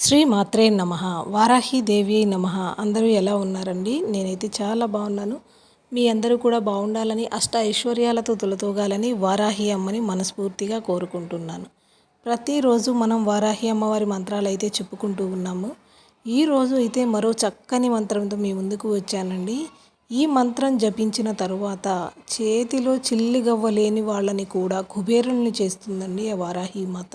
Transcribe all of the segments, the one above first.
శ్రీ మాత్రే నమ వారాహీదేవి నమ. అందరూ ఎలా ఉన్నారండి? నేనైతే చాలా బాగున్నాను. మీ అందరూ కూడా బాగుండాలని అష్ట ఐశ్వర్యాలతో తులతూగాలని వారాహి అమ్మని మనస్ఫూర్తిగా కోరుకుంటున్నాను. ప్రతిరోజు మనం వారాహి అమ్మవారి మంత్రాలు అయితే చెప్పుకుంటూ ఉన్నాము. ఈరోజు అయితే మరో చక్కని మంత్రంతో మీ ముందుకు వచ్చానండి. ఈ మంత్రం జపించిన తరువాత చేతిలో చిల్లిగవ్వలేని వాళ్ళని కూడా కుబేరుల్ని చేస్తుందండి ఆ వారాహి మాత.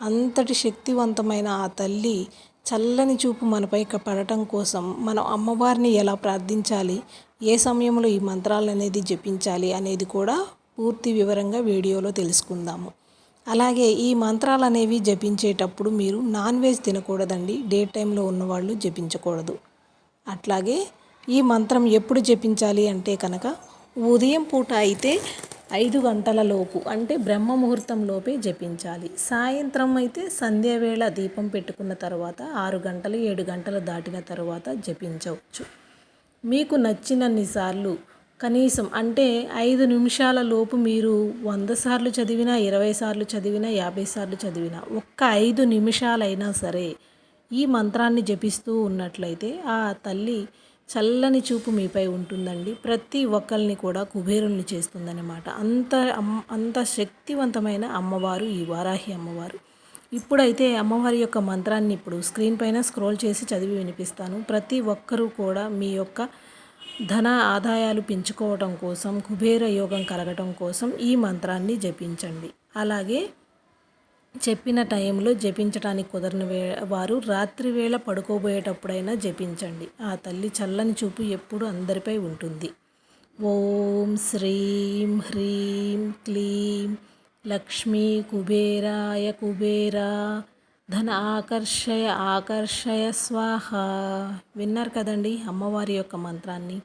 అంతటి శక్తివంతమైన ఆ తల్లి చల్లని చూపు మనపై పడటం కోసం మనం అమ్మవారిని ఎలా ప్రార్థించాలి? ఏ సమయంలో ఈ మంత్రాలు అనేది జపించాలి అనేది కూడా పూర్తి వివరంగా వీడియోలో తెలుసుకుందాము. అలాగే ఈ మంత్రాలు అనేవి జపించేటప్పుడు మీరు నాన్ వెజ్ తినకూడదండి. డే టైంలో ఉన్నవాళ్ళు జపించకూడదు. అట్లాగే ఈ మంత్రం ఎప్పుడు జపించాలి అంటే కనుక ఉదయం పూట అయితే ఐదు గంటల లోపు అంటే బ్రహ్మ ముహూర్తంలోపే జపించాలి. సాయంత్రం అయితే సంధ్యావేళ దీపం పెట్టుకున్న తర్వాత ఆరు గంటలు ఏడు గంటలు దాటిన తర్వాత జపించవచ్చు. మీకు నచ్చినన్నిసార్లు కనీసం అంటే ఐదు నిమిషాల లోపు మీరు వంద సార్లు చదివినా ఇరవై సార్లు చదివినా యాభై సార్లు చదివినా ఒక్క ఐదు నిమిషాలైనా సరే ఈ మంత్రాన్ని జపిస్తూ ఉన్నట్లయితే ఆ తల్లి చల్లని చూపు మీపై ఉంటుందండి. ప్రతి ఒక్కరిని కూడా కుబేరుల్ని చేస్తుందన్నమాట. అంత అంత శక్తివంతమైన అమ్మవారు ఈ వారాహి అమ్మవారు. ఇప్పుడైతే అమ్మవారి యొక్క మంత్రాన్ని ఇప్పుడు స్క్రీన్ పైన స్క్రోల్ చేసి చదివి వినిపిస్తాను. ప్రతి ఒక్కరూ కూడా మీ యొక్క ధన ఆదాయాలు పెంచుకోవటం కోసం కుబేర యోగం కలగటం కోసం ఈ మంత్రాన్ని జపించండి. అలాగే చెప్పిన టైంలో జపించడానికి కుదరని వే వారు రాత్రి వేళ పడుకోబోయేటప్పుడైనా జపించండి. ఆ తల్లి చల్లని చూపు ఎప్పుడు అందరిపై ఉంటుంది. ఓం శ్రీం హ్రీం క్లీం లక్ష్మీ కుబేరాయ కుబేరా ధన ఆకర్షయ ఆకర్షయ స్వాహ. విన్నారు కదండి అమ్మవారి యొక్క మంత్రాన్ని.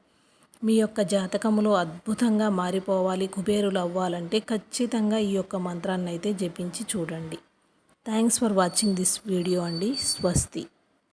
మీ యొక్క జాతకములో అద్భుతంగా మారిపోవాలి కుబేరులు అవ్వాలంటే ఖచ్చితంగా ఈ యొక్క మంత్రాన్ని అయితే జపించి చూడండి. Thanks for watching this video అండి. స్వస్తి